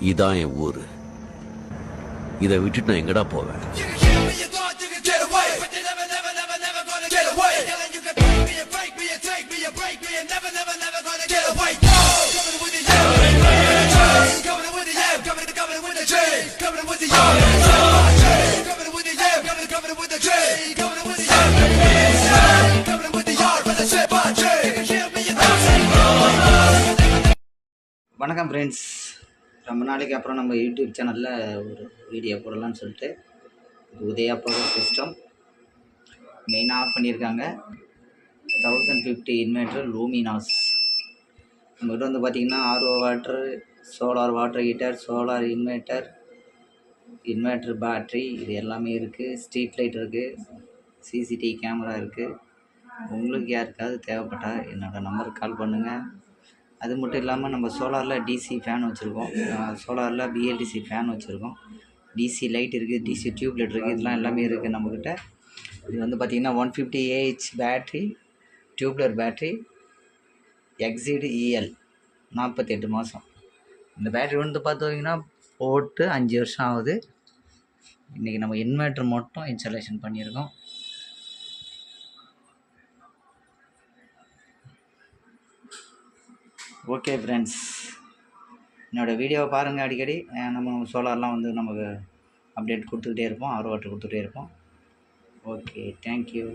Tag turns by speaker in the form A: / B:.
A: இதான் என் ஊர் இதை விட்டுட்டு நான் எங்கடா போவேன்
B: வணக்கம் ஃப்ரெண்ட்ஸ் ரொம்ப நாளைக்கு அப்புறம் நம்ம யூடியூப் சேனலில் ஒரு வீடியோ போடலாம்னு சொல்லிட்டு உதயா பவர் சிஸ்டம் மெயினாக ஆஃப் பண்ணியிருக்காங்க. தௌசண்ட் ஃபிஃப்டி இன்வெர்டர் லூமினாஸ் நம்மகிட்ட வந்து பார்த்திங்கன்னா RO water solar water heater solar inverter inverter battery இது எல்லாமே இருக்குது ஸ்ட்ரீட் லைட் இருக்குது சிசிடிவி கேமரா இருக்குது உங்களுக்கு யாருக்காவது தேவைப்பட்டால் என்னோடய நம்பருக்கு கால் பண்ணுங்கள் அது மட்டும் இல்லாமல் நம்ம சோலாரில் டிசி ஃபேன் வச்சுருக்கோம். சோலாரில் பிஎல்டிசி ஃபேன் வச்சுருக்கோம். டிசி லைட் இருக்குது டிசி டியூப்லைட் இருக்குது இதெல்லாம் எல்லாமே இருக்குது நம்மக்கிட்ட இது வந்து பார்த்திங்கன்னா one fifty AH battery tubular battery Exide EL நாற்பத்தெட்டு மாதம் இந்த பேட்ரி வந்து பார்த்தீங்கன்னா போட்டு அஞ்சு வருஷம் ஆகுது. இன்றைக்கி நம்ம இன்வெர்ட்டர் மட்டும் இன்ஸ்டாலேஷன் பண்ணியிருக்கோம். ஓகே ஃப்ரெண்ட்ஸ் என்னோடய வீடியோவை பாருங்கள் அடிக்கடி. நம்ம சோலார்லாம் வந்து நமக்கு அப்டேட் கொடுத்துக்கிட்டே இருப்போம் ஆர்வாட்டர் கொடுத்துட்டே இருப்போம். Okay thank you